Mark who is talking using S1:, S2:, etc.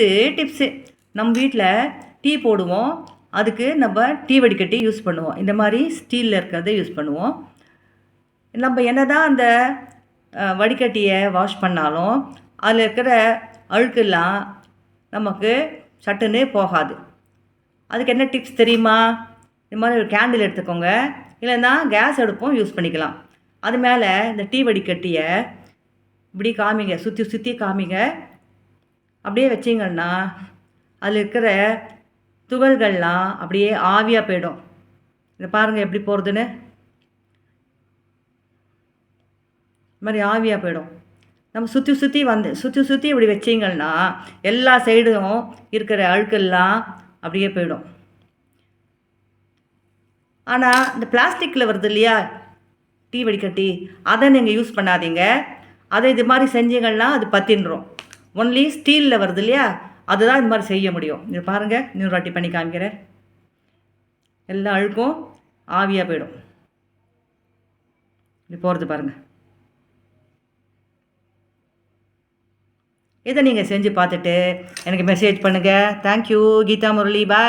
S1: இது டிப்ஸு நம்ம வீட்டில் டீ போடுவோம். அதுக்கு நம்ம டீ வடிகட்டி யூஸ் பண்ணுவோம். இந்த மாதிரி ஸ்டீலில் இருக்கிறத யூஸ் பண்ணுவோம். நம்ம என்ன தான் அந்த வடிகட்டியை வாஷ் பண்ணாலும் அதில் இருக்கிற அழுக்கெல்லாம் நமக்கு சட்டுன்னு போகாது. அதுக்கு என்ன டிப்ஸ் தெரியுமா? இந்த மாதிரி ஒரு கேண்டில் எடுத்துக்கோங்க. இல்லைன்னா கேஸ் அடுப்பும் யூஸ் பண்ணிக்கலாம். அது மேலே இந்த டீ வடிகட்டியை இப்படி காமிங்க. சுற்றி சுற்றி காமிங்க. அப்படியே வச்சிங்கன்னா அதில் இருக்கிற துகள்கள்லாம் அப்படியே ஆவியாக போயிடும். இதை பாருங்கள் எப்படி போகிறதுன்னு இது மாதிரி ஆவியாக போயிடும். நம்ம சுற்றி சுற்றி வந்து சுற்றி சுற்றி இப்படி வச்சிங்கன்னா எல்லா சைடும் இருக்கிற அழுக்கெல்லாம் அப்படியே போயிடும். ஆனால் இந்த பிளாஸ்டிக்கில் வருது இல்லையா? டீ வடிகட்டி அதை நீங்கள் யூஸ் பண்ணாதீங்க. அதை இது மாதிரி செஞ்சீங்கன்னா அது பத்தின்றோம். ஒன்லி ஸ்டீலில் வருது இல்லையா? அதுதான் இந்த மாதிரி செய்ய முடியும். இது பாருங்கள் இன்னொரு வாட்டி பண்ணி காமிக்கிறேன். எல்லா அழுக்கும் ஆவியாக போயிடும். இப்படி போகிறது பாருங்கள் இதை நீங்கள் செஞ்சு பார்த்துட்டு எனக்கு மெசேஜ் பண்ணுங்கள் தேங்க்யூ கீதா முரளி. பாய்